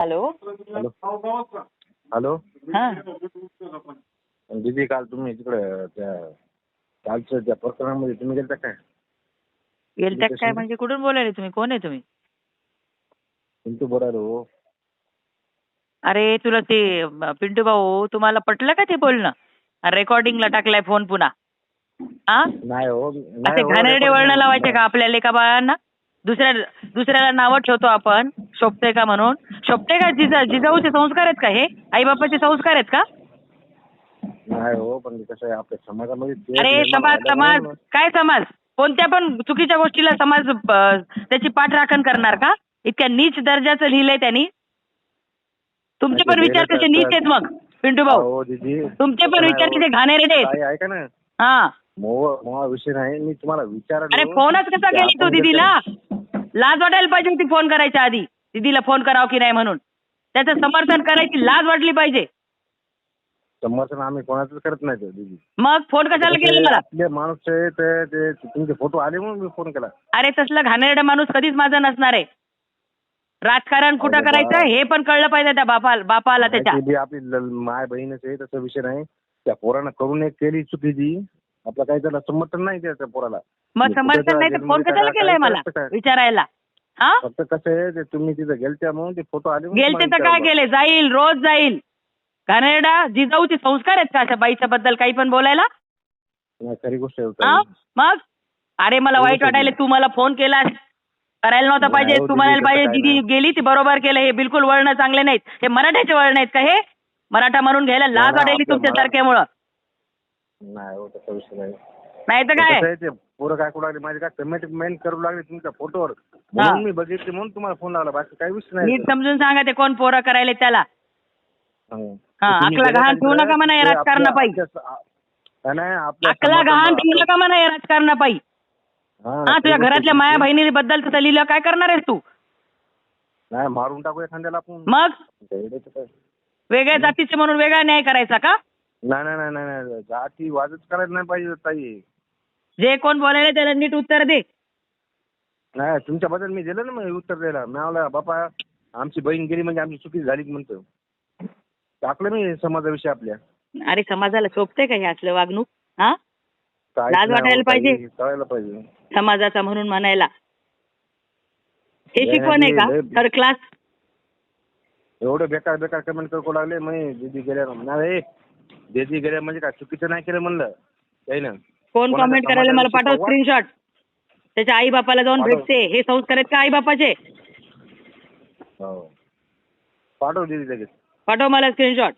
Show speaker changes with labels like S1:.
S1: Hello.
S2: Hello. Hello.
S1: हा.
S2: दीदी काल तुम्ही तिकडे त्या कालच्या त्या प्रकरणामध्ये तुम्ही गेलता काय?
S1: गेलत्या काय? म्हणजे कुठून बोलायले तुम्ही? कोण आहे तुम्ही?
S2: पिंटू बोरारे हो
S1: अरे तुला ते पिंटू भाऊ तुम्हाला पटलं का ते बोलणं? रेकॉर्डिंगला टाकलाय फोन पुन्हा. हा
S2: नाही हो
S1: असे
S2: हो,
S1: घाणेरडे वळण. लावायचे का आपल्या लेखा बाळांना दुसऱ्या दुसऱ्याला नावं ठेवतो आपण. शोभते का म्हणून? शोभते का? जिजा जिजाऊचे संस्कार आहेत का हे? आई बापाचे संस्कार आहेत का?
S2: नाही हो पण कसं आहे आपल्या समाजामध्ये ते
S1: अरे
S2: निर्माण
S1: समाज समाज. काय समाज? कोणत्या पण चुकीच्या गोष्टीला समाज अं, त्याची पाठराखण करणार का? इतक्या नीच दर्जाचं लिहिलंय त्यांनी. तुमचे पण विचार कसे नीच आहेत मग पिंटू भाऊ?
S2: हो दीदी.
S1: तुमचे पण विचार. कसे घाणेरडे आहेत?
S2: ताई, ऐका ना.
S1: हा.
S2: मोह मोहा विषय नाही. मी तुम्हाला विचारलं
S1: अरे फोनच कसा केला तू दीदीला? लाज वाटायला पाहिजे होती फोन करायच्या आधी. दीदीला फोन करावं की नाही म्हणून. त्याचं समर्थन करायची लाज वाटली पाहिजे.
S2: समर्थन आम्ही कोणाचंच करत नाही ते दीदी.
S1: मग फोन कशाला केला मला?
S2: आपले माणूस आहे ते- ते तुमचे फोटो आले म्हणून मी फोन केला.
S1: अरे तसलं घाणेरडा माणूस कधीच माझा नसणार आहे. राजकारण कुठं
S2: अरे बा.
S1: करायचं हे पण कळलं पाहिजे त्या बापाला बापाला त्याच्या.
S2: ती बी आपली ल- माय बहीणच आहे तसा विषय नाही. त्या पोरानं करून एक केली चुकीची आपलं काही त्याला समर्थन नाही त्या त्या पोराला.
S1: मग
S2: कुठे
S1: समर्थन नाही तर फोन कशाला केलाय मला? विचारायला?
S2: फक्त कसं आहे ते तुम्ही तिथं गेलत्या म्हणून ते फोटो आले म्हणून
S1: गेलते तर
S2: तुम्हाला
S1: काय
S2: विचारलं.
S1: केले जाईल रोज जाईल. घाणेरडा जिजाऊचे संस्कार आहेत का अशा बाईच्या बद्दल काही पण बोलायला?
S2: नाही, खरी गोष्ट आहे
S1: हा?
S2: ताई.
S1: मग? अरे मला
S2: हो,
S1: वाईट. वाटायला तू मला फोन केलास करायला नव्हता
S2: नाही,
S1: पाहिजे.
S2: हो,
S1: तू म्हणायला पाहिजे
S2: काय
S1: दीदी
S2: नाही.
S1: गेली ती बरोबर केलं. हे बिलकुल वळणं चांगले नाहीत. हे मराठ्याचे वळण आहेत का हे? मराठा म्हणून घ्यायला लाज
S2: नाही,
S1: वाटायली तुमच्या
S2: मरा-
S1: सारख्यामुळं.
S2: नाही हो तसा विषय नाही.
S1: नाही तर काय?
S2: कसं आहे, ते पोरं काय करू लागले माझे काय कमेंट मेंट करू लागले तुमच्या फोटोवर म्हणून मी बघितले म्हणून तुम्हाला फोन लावला. बाकी काही विषय नाही.
S1: नीट समजून सांगा ते कोण पोरं करायले त्याला.
S2: हं.
S1: हा,
S2: तुम्ही गेल्या
S1: गहाण ठेवू नका म्हणा या
S2: ते
S1: राजकारणापायी.
S2: आपल्या- नाही समाजाला-
S1: गहाण ठेवू नका म्हणा या राजकारणापायी.
S2: हा,
S1: हा तुझ्या घरातल्या माया
S2: आहे.
S1: बहिणीबद्दल तुझं लिहिलं काय करणार आहेस तू?
S2: नाही मारून टाकू एखाद्याला आपण.
S1: मग?
S2: काय.
S1: वेगळ्या जातीचे म्हणून वेगळा न्याय करायचा का?
S2: नाही नाही नाही नाही नाही. जाती वाजच करायला नाही पाहिजे ताई.
S1: जे कोण बोलायला त्याला नीट उत्तर दे.
S2: नाही तुमच्याबद्दल मी दिलं ना मग उत्तर द्यायला. मी म्हणलं बापा आमची बहीण गेली म्हणजे आमची चुकी झाली म्हणतो. टाकलं मी समाजाविषयी आपल्या.
S1: अरे समाजाला शोभते का हे असलं वागणूक? हा? लाज वाटायला पाहिजे.
S2: कळायला पाहिजे.
S1: समाजाचा म्हणून म्हणायला. हे
S2: नाही,
S1: शिकवण आहे का? थर्ड क्लास
S2: एवढं बेकार बेकार कमेंट करू लागले मग दीदी गेल्या नाही दीदी गेल्या म्हणजे काय चुकीचं नाही केलं म्हणलं? काही ना
S1: कोण
S2: कोणाच्या
S1: कमेंट करायला मला पाठव स्क्रीनशॉट त्याच्या आई बापाला जाऊन
S2: पाठव.
S1: भेटते. हे संस्कार आहेत का आई बापाचे
S2: हो. पाठव दीदी लगेच.
S1: पाठव मला स्क्रीनशॉट